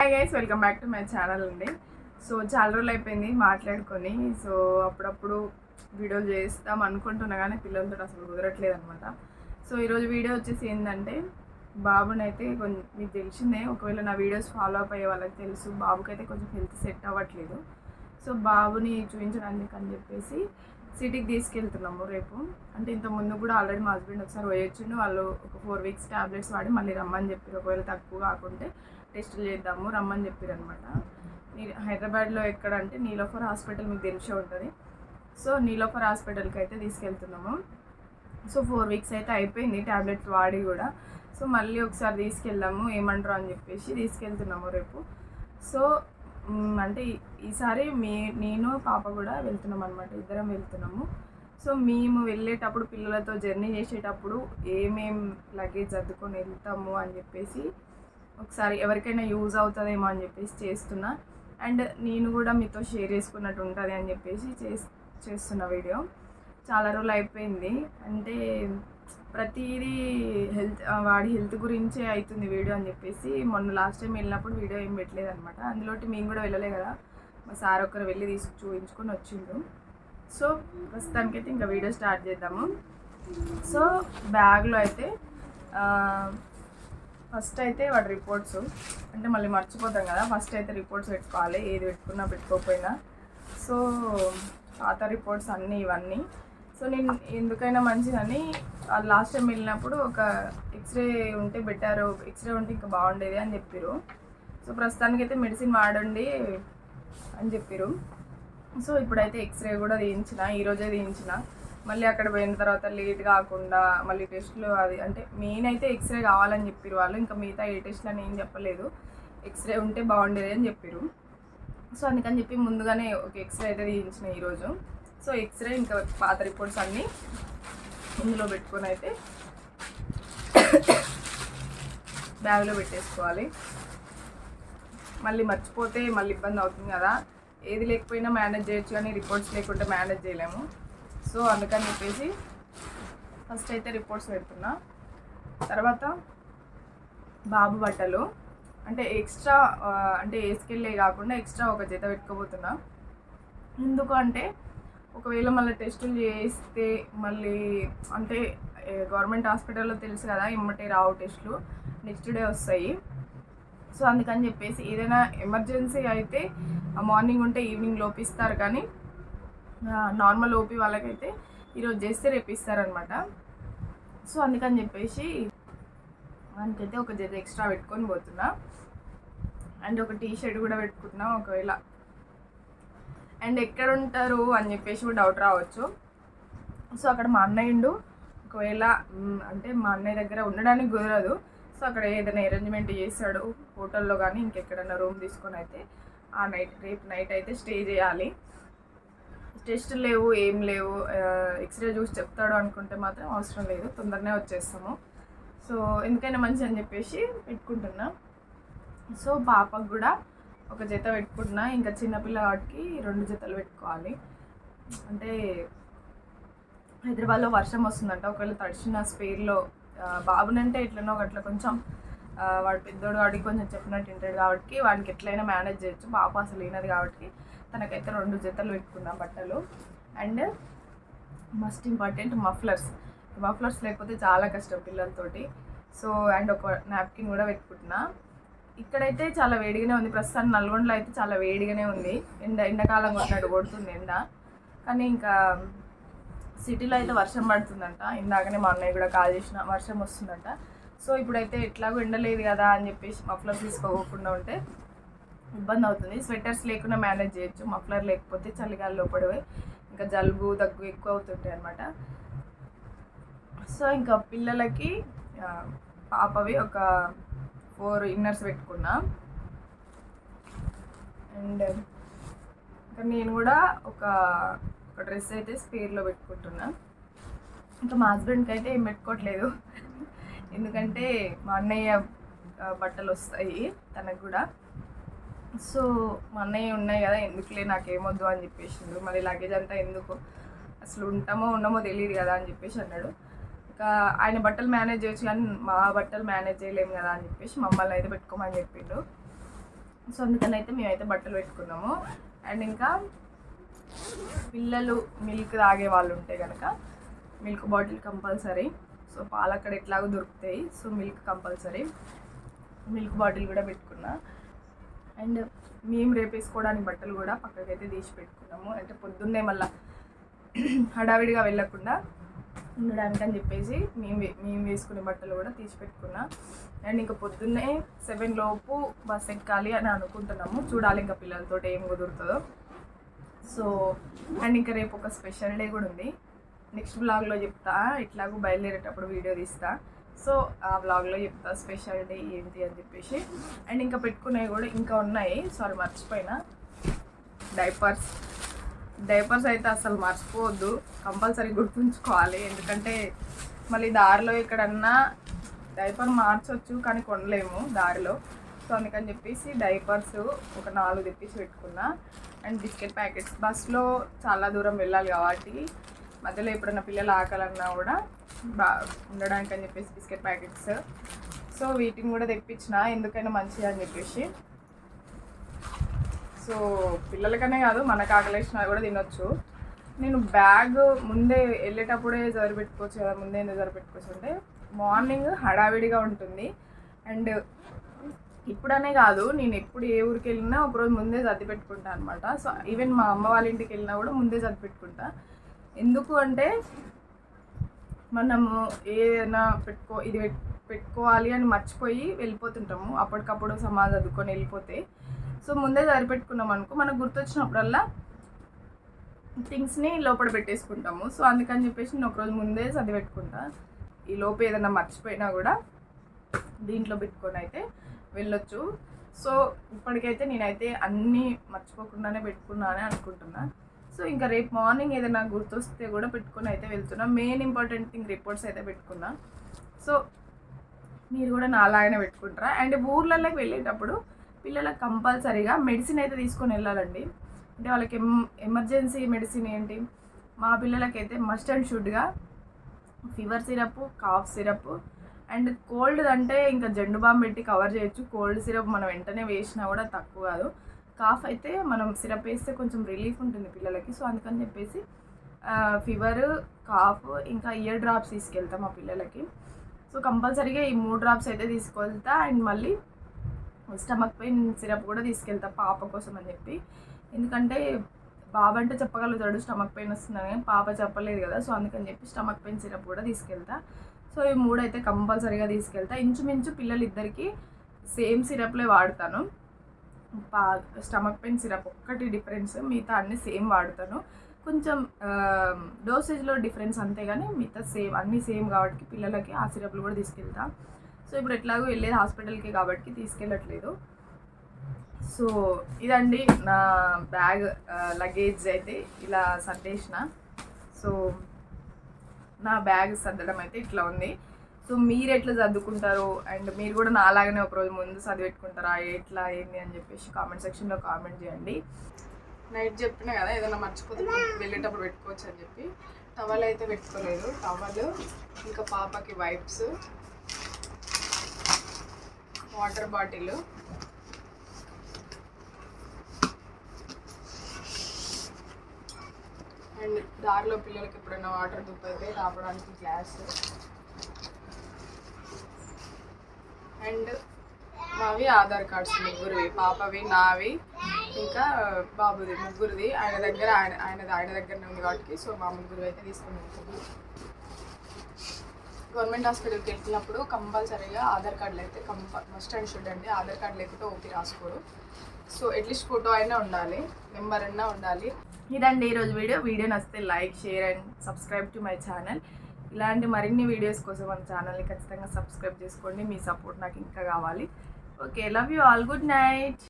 Hi guys welcome back to my channel అండి. So చాలా రోజులు అయిపోయింది మాట్లాడుకొని. సో అప్పుడప్పుడు వీడియోలు చేస్తాం అనుకుంటున్నా కానీ పిల్లలతో అసలు కుదరట్లేదు అనమాట సో ఈరోజు వీడియో వచ్చేసి ఏంటంటే బాబునైతే కొంచెం మీకు తెలిసిందే ఒకవేళ నా వీడియోస్ ఫాలో అప్ అయ్యే వాళ్ళకి తెలుసు బాబుకైతే కొంచెం హెల్త్ సెట్ అవ్వట్లేదు. సో బాబుని చూపించడానికి అని చెప్పేసి సిటీకి తీసుకెళ్తున్నాము రేపు. అంటే ఇంత ముందు కూడా ఆల్రెడీ మా హస్బెండ్ ఒకసారి పోయొచ్చిండు వాళ్ళు ఒక ఫోర్ వీక్స్ ట్యాబ్లెట్స్ వాడి మళ్ళీ రమ్మని చెప్పారు. ఒకవేళ తక్కువ కాకుంటే టెస్టులు చేద్దాము రమ్మని చెప్పారు అనమాట హైదరాబాద్లో ఎక్కడ అంటే నీలోఫర్ హాస్పిటల్ మీకు తెలిసే ఉంటుంది. సో నీలోఫర్ హాస్పిటల్కి అయితే తీసుకెళ్తున్నాము. సో ఫోర్ వీక్స్ అయితే అయిపోయింది ట్యాబ్లెట్స్ వాడి కూడా. సో మళ్ళీ ఒకసారి తీసుకెళ్దాము ఏమంటారు అని చెప్పేసి తీసుకెళ్తున్నాము రేపు. సో అంటే ఈసారి మీ నేను పాప కూడా వెళ్తున్నాం అనమాట ఇద్దరం వెళ్తున్నాము. సో మేము వెళ్ళేటప్పుడు పిల్లలతో జర్నీ చేసేటప్పుడు ఏమేం లగేజ్ అద్దుకొని వెళ్తాము అని చెప్పేసి ఒకసారి ఎవరికైనా యూజ్ అవుతుందేమో అని చెప్పేసి చేస్తున్నా. అండ్ నేను కూడా మీతో షేర్ చేసుకున్నట్టు ఉంటుంది అని చెప్పేసి చే చేస్తున్న వీడియో. చాలా రోజులు అయిపోయింది. అంటే ప్రతిదీ హెల్త్ వాడి హెల్త్ గురించే అవుతుంది వీడియో అని చెప్పేసి మొన్న లాస్ట్ టైం వెళ్ళినప్పుడు వీడియో ఏం పెట్టలేదు అనమాట అందులోటి మేము కూడా వెళ్ళలే కదా. మా సార్ ఒకరు వెళ్ళి తీసుకు చూపించుకొని వచ్చిండు సో ప్రస్తుతానికైతే ఇంకా వీడియో స్టార్ట్ చేద్దాము. సో బ్యాగ్లో అయితే ఫస్ట్ అయితే వాడి రిపోర్ట్స్. అంటే మళ్ళీ మర్చిపోతాం కదా ఫస్ట్ అయితే రిపోర్ట్స్ పెట్టుకోవాలి ఏది పెట్టుకున్నా పెట్టుకోకపోయినా. సో పాత రిపోర్ట్స్ అన్నీ ఇవన్నీ. సో నేను ఎందుకైనా మంచిదని లాస్ట్ టైం వెళ్ళినప్పుడు ఒక ఎక్స్రే ఉంటే బెటర్ ఎక్స్రే ఉంటే ఇంకా బాగుండేది అని చెప్పారు సో ప్రస్తుతానికి అయితే మెడిసిన్ వాడండి అని చెప్పారు సో ఇప్పుడైతే ఎక్స్రే కూడా తీయించిన ఈరోజే తీయించిన. మళ్ళీ అక్కడ పోయిన తర్వాత లేట్ కాకుండా మళ్ళీ టెస్ట్లు అది అంటే మెయిన్ అయితే ఎక్స్రే కావాలని చెప్పారు వాళ్ళు. ఇంకా మిగతా ఏ టెస్ట్లు అని ఏం చెప్పలేదు. ఎక్స్రే ఉంటే బాగుండేది అని చెప్పారు సో అందుకని చెప్పి ముందుగానే ఒక ఎక్స్రే అయితే తీయించిన ఈరోజు సో ఎక్స్రే ఇంకా పాత రిపోర్ట్స్ అన్నీ ఇందులో పెట్టుకొని అయితే బ్యాగ్లో పెట్టేసుకోవాలి. మళ్ళీ మర్చిపోతే మళ్ళీ ఇబ్బంది అవుతుంది కదా. ఏది లేకపోయినా మేనేజ్ చేయొచ్చు కానీ రిపోర్ట్స్ లేకుంటే మేనేజ్ చేయలేము. సో అందుకని చెప్పేసి ఫస్ట్ అయితే రిపోర్ట్స్ పెడుతున్నా. తర్వాత బాబు బట్టలు. అంటే ఎక్స్ట్రా అంటే వేసుకెళ్ళే కాకుండా ఎక్స్ట్రా ఒక జత పెట్టుకోబోతున్నా. ఎందుకు అంటే ఒకవేళ మళ్ళీ టెస్టులు చేస్తే మళ్ళీ అంటే గవర్నమెంట్ హాస్పిటల్లో తెలుసు కదా ఇమ్మటే రావు టెస్టులు. నెక్స్ట్ డే వస్తాయి. సో అందుకని చెప్పేసి ఏదైనా ఎమర్జెన్సీ అయితే మార్నింగ్ ఉంటే ఈవినింగ్ లోపిస్తారు కానీ నార్మల్ ఓపీ వాళ్ళకైతే ఈరోజు చేస్తే రేపు ఇస్తారనమాట సో అందుకని చెప్పేసి వానికైతే ఒక జత ఎక్స్ట్రా పెట్టుకొని పోతున్నా. అండ్ ఒక టీ షర్ట్ కూడా పెట్టుకుంటున్నా ఒకవేళ. అండ్ ఎక్కడ ఉంటారు అని చెప్పేసి కూడా డౌట్ రావచ్చు. సో అక్కడ మా అన్నయ్యండు ఒకవేళ అంటే మా అన్నయ్య దగ్గర ఉండడానికి కుదరదు. సో అక్కడ ఏదైనా అరేంజ్మెంట్ చేస్తాడు హోటల్లో కానీ ఇంకెక్కడైనా రూమ్ తీసుకొని అయితే ఆ నైట్ రేపు నైట్ అయితే స్టే చేయాలి. టెస్ట్ లేవు ఏం లేవు. ఎక్స్రే చూసి చెప్తాడు అనుకుంటే మాత్రం అవసరం లేదు. తొందరనే వచ్చేస్తాము. సో ఎందుకైనా మంచి అని చెప్పేసి పెట్టుకుంటున్నా. సో పాపకు కూడా ఒక జత పెట్టుకుంటున్నా. ఇంకా చిన్నపిల్లవాడికి రెండు జతలు పెట్టుకోవాలి. అంటే హైదరాబాద్లో వర్షం వస్తుందంట. ఒకవేళ తడిచిన స్పేర్లో బాబునంటే ఎట్లనో అట్లా కొంచెం వాడు పెద్దోడు వాడికి కొంచెం చెప్పినట్టు వింటాడు కాబట్టి వాడికి ఎట్లయినా మేనేజ్ చేయొచ్చు. పాప అసలు లేనది కాబట్టి. తనకైతే రెండు జతలు పెట్టుకున్నా బట్టలు. And must important mufflers. Mufflers లేకపోతే చాలా కష్టం పిల్లలతోటి. సో అండ్ ఒక నాప్కిన్ కూడా పెట్టుకుంటున్నా. ఇక్కడైతే చాలా వేడిగానే ఉంది. ప్రస్తుతం నల్గొండలో అయితే చాలా వేడిగానే ఉంది. ఎండ ఎండాకాలం కొట్టినట్టు కొడుతుంది ఎండ. కానీ ఇంకా సిటీలో అయితే వర్షం పడుతుందంట. ఇందాకనే మా అన్నయ్య కూడా కాల్ చేసిన వర్షం వస్తుందంట. సో ఇప్పుడైతే ఎట్లాగో ఎండ లేదు కదా అని చెప్పేసి మఫ్లర్స్ తీసుకోకుండా ఉంటే ఇబ్బంది అవుతుంది. స్వెటర్స్ లేకుండా మేనేజ్ చేయొచ్చు మఫ్లర్ లేకపోతే చలిగాలి లోపడిపోయి ఇంకా జలుబు దగ్గు ఎక్కువ అవుతుంటాయి అనమాట సో ఇంకా పిల్లలకి పాపవి ఒక ఫోర్ ఇన్నర్స్ పెట్టుకున్నా. అండ్ ఇంకా నేను కూడా ఒక ఒక డ్రెస్ అయితే స్పేర్లో పెట్టుకుంటున్నా. ఇంకా మా హస్బెండ్కి అయితే ఏం పెట్టుకోవట్లేదు ఎందుకంటే మా అన్నయ్య బట్టలు వస్తాయి తనకు కూడా. సో మా అన్నయ్య ఉన్నాయి కదా ఎందుకులే నాకేమొద్దు అని చెప్పేసిండు. మరి లగేజ్ అంతా ఎందుకు? అసలు ఉంటామో ఉండమో తెలియదు కదా అని చెప్పేసి అన్నాడు. ఇంకా ఆయన బట్టలు మేనేజ్ చేయొచ్చు కానీ మా బట్టలు మేనేజ్ చేయలేము కదా అని చెప్పేసి మమ్మల్ని అయితే పెట్టుకోమని చెప్పిండు. సో అందుకని అయితే మేమైతే బట్టలు పెట్టుకున్నాము. అండ్ ఇంకా పిల్లలు మిల్క్ తాగే వాళ్ళు ఉంటే కనుక మిల్క్ బాటిల్ కంపల్సరీ. సో పాలు అక్కడ ఎట్లాగో దొరుకుతాయి. So milk compulsory. Milk bottle కూడా పెట్టుకున్నా. అండ్ మేము రేపు వేసుకోవడానికి బట్టలు కూడా పక్కకైతే తీసి పెట్టుకున్నాము. అంటే పొద్దున్నే మళ్ళీ హడావిడిగా వెళ్ళకుండా ఉండడానికి అని చెప్పేసి మేము వే- మేము వేసుకునే బట్టలు కూడా తీసి పెట్టుకున్నా. అండ్ ఇంకా పొద్దున్నే సెవెన్ లోపు బస్ ఎక్కాలి అని అనుకుంటున్నాము. చూడాలి ఇంకా పిల్లలతో ఏం కుదురుతుందో. సో అండ్ ఇంకా రేపు ఒక స్పెషల్ డే కూడా ఉంది. నెక్స్ట్ బ్లాగ్లో చెప్తా. ఇట్లాగూ బయలుదేరేటప్పుడు వీడియో తీస్తా. సో ఆ బ్లాగ్లో చెప్తా స్పెషల్ డే ఏంటి అని చెప్పేసి. అండ్ ఇంకా పెట్టుకునేవి కూడా ఇంకా ఉన్నాయి. సారీ మర్చిపోయినా. డైపర్స్. డైపర్స్ అయితే అసలు మర్చిపోవద్దు. కంపల్సరీ గుర్తుంచుకోవాలి. ఎందుకంటే మళ్ళీ దారిలో ఎక్కడన్నా డైపర్ మార్చొచ్చు కానీ కొనలేము దారిలో. సో అందుకని చెప్పేసి డైపర్స్ ఒక నాలుగు తెప్పించి పెట్టుకున్నా. And biscuit packets. బస్లో చాలా దూరం వెళ్ళాలి కాబట్టి మధ్యలో ఎప్పుడన్నా పిల్లలు ఆకలన్నా కూడా బా ఉండడానికి అని చెప్పేసి బిస్కెట్ ప్యాకెట్స్. సో వీటిని కూడా తెప్పించిన ఎందుకైనా మంచిది అని చెప్పేసి. సో పిల్లలకనే కాదు మనకు ఆకలేసినా కూడా తినొచ్చు. నేను బ్యాగ్ ముందే వెళ్ళేటప్పుడే జరి పెట్టుకోవచ్చు కదా ముందే ఎందుకు జరి పెట్టుకోవచ్చు అంటే మార్నింగ్ హడావిడిగా ఉంటుంది. అండ్ ఇప్పుడనే కాదు నేను ఎప్పుడు ఏ ఊరికి వెళ్ళినా ఒకరోజు ముందే సర్ది పెట్టుకుంటా అనమాట సో ఈవెన్ మా అమ్మ వాళ్ళ ఇంటికి వెళ్ళినా కూడా ముందే సర్ది పెట్టుకుంటా. ఎందుకు అంటే మనము ఏదైనా పెట్టుకో ఇది పెట్టుకోవాలి అని మర్చిపోయి వెళ్ళిపోతుంటాము. అప్పటికప్పుడు సమాజ్ చదువుకొని వెళ్ళిపోతే. సో ముందే సరిపెట్టుకున్నాం అనుకో మనకు గుర్తొచ్చినప్పుడల్లా థింగ్స్ని లోపల పెట్టేసుకుంటాము. సో అందుకని చెప్పేసి నేను ఒకరోజు ముందే చదివి పెట్టుకుంటా ఈ లోపు ఏదైనా మర్చిపోయినా కూడా దీంట్లో పెట్టుకొని అయితే వెళ్ళొచ్చు. సో ఇప్పటికైతే నేనైతే అన్నీ మర్చిపోకుండానే పెట్టుకున్నానే అనుకుంటున్నాను సో ఇంకా రేపు మార్నింగ్ ఏదైనా గుర్తొస్తే కూడా పెట్టుకుని అయితే వెళ్తున్నా. మెయిన్ ఇంపార్టెంట్ థింగ్ రిపోర్ట్స్ అయితే పెట్టుకున్నా. సో మీరు కూడా నా పెట్టుకుంటారా? అండ్ ఊర్లలోకి వెళ్ళేటప్పుడు పిల్లలకు కంపల్సరీగా మెడిసిన్ అయితే తీసుకొని వెళ్ళాలండి. అంటే వాళ్ళకి ఎమ్ ఎమర్జెన్సీ మెడిసిన్ ఏంటి? మా పిల్లలకైతే must and షుడ్గా fever syrup cough syrup and cold అంటే ఇంకా జెండు బామ్ పెట్టి కవర్ చేయొచ్చు. కోల్డ్ సిరప్ మనం వెంటనే వేసినా కూడా తక్కువ కాదు. కాఫ్ అయితే మనం సిరప్ వేస్తే కొంచెం రిలీఫ్ ఉంటుంది పిల్లలకి. సో అందుకని చెప్పేసి ఫీవర్ కాఫ్ ఇంకా ఇయర్ డ్రాప్స్ తీసుకెళ్తాం మా పిల్లలకి. సో కంపల్సరీగా ఈ మూడు డ్రాప్స్ అయితే తీసుకెళ్తా. అండ్ మళ్ళీ స్టమక్ పెయిన్ సిరప్ కూడా తీసుకెళ్తా పాప కోసం అని చెప్పి. ఎందుకంటే బాబు అంటే చెప్పగలుగుతాడు స్టమక్ పెయిన్ వస్తుందని. కానీ పాప చెప్పలేదు కదా. సో అందుకని చెప్పి స్టమక్ పెయిన్ సిరప్ కూడా తీసుకెళ్తా. సో ఈ మూడు అయితే కంపల్సరీగా తీసుకెళ్తా. ఇంచుమించు పిల్లలిద్దరికీ సేమ్ సిరప్లే వాడతాను. స్టమక్ పెయిన్ సిరప్ ఒక్కటి డిఫరెన్స్ మిగతా అన్ని సేమ్ వాడతాను. కొంచెం డోసేజ్లో డిఫరెన్స్ అంతే కానీ మిగతా సేమ్ అన్నీ సేమ్ కాబట్టి పిల్లలకి ఆ సిరప్లు కూడా తీసుకెళ్తా. సో ఇప్పుడు ఎట్లాగో వెళ్ళేది హాస్పిటల్కి కాబట్టి తీసుకెళ్ళట్లేదు. సో ఇదండి నా బ్యాగ్ లగేజ్ అయితే ఇలా సర్దేసిన. సో నా బ్యాగ్ సర్దడం అయితే ఇట్లా ఉంది. సో మీరు ఎట్లా సర్దుకుంటారు అండ్ మీరు కూడా నాలాగనే ఒక ఒకరోజు ముందు చదివెట్టుకుంటారా ఎట్లా ఏంటి అని చెప్పేసి కామెంట్ సెక్షన్లో కామెంట్ చేయండి. నైట్ చెప్పిన కదా ఏదైనా మర్చిపోతే వెళ్ళేటప్పుడు పెట్టుకోవచ్చు అని చెప్పి. టవల్ అయితే పెట్టుకోలేదు. టవల్ ఇంకా పాపకి వైప్స్ వాటర్ బాటిల్. అండ్ దారిలో పిల్లలకి ఎప్పుడైనా వాటర్ దుప్పైతే రావడానికి గ్లాస్. అండ్ మావి ఆధార్ కార్డ్స్ ముగ్గురివి పాపవి నావి ఇంకా బాబుది ముగ్గురిది. ఆయన దగ్గర ఆయన ఆయనది ఆయన దగ్గరనే ఉంది కాబట్టి సో మా ముగ్గురు అయితే తీసుకుని వెళ్తున్నాం గవర్నమెంట్ హాస్పిటల్కి వెళ్తున్నప్పుడు కంపల్సరీగా ఆధార్ కార్డులు అయితే కంప మస్ట్ అండ్ షుడ్ అండి. ఆధార్ కార్డు లేకపోతే ఓకే రాసుకోరు. సో అట్లీస్ట్ ఫోటో అయినా ఉండాలి నెంబర్ అయినా ఉండాలి. ఇదండి ఈరోజు వీడియో. వీడియో నచ్చితే like share and subscribe to my channel. ఇలాంటి మరిన్ని వీడియోస్ కోసం మన ఛానల్ని ఖచ్చితంగా సబ్స్క్రైబ్ చేసుకోండి. మీ సపోర్ట్ నాకు ఇంకా కావాలి. Okay love you all good night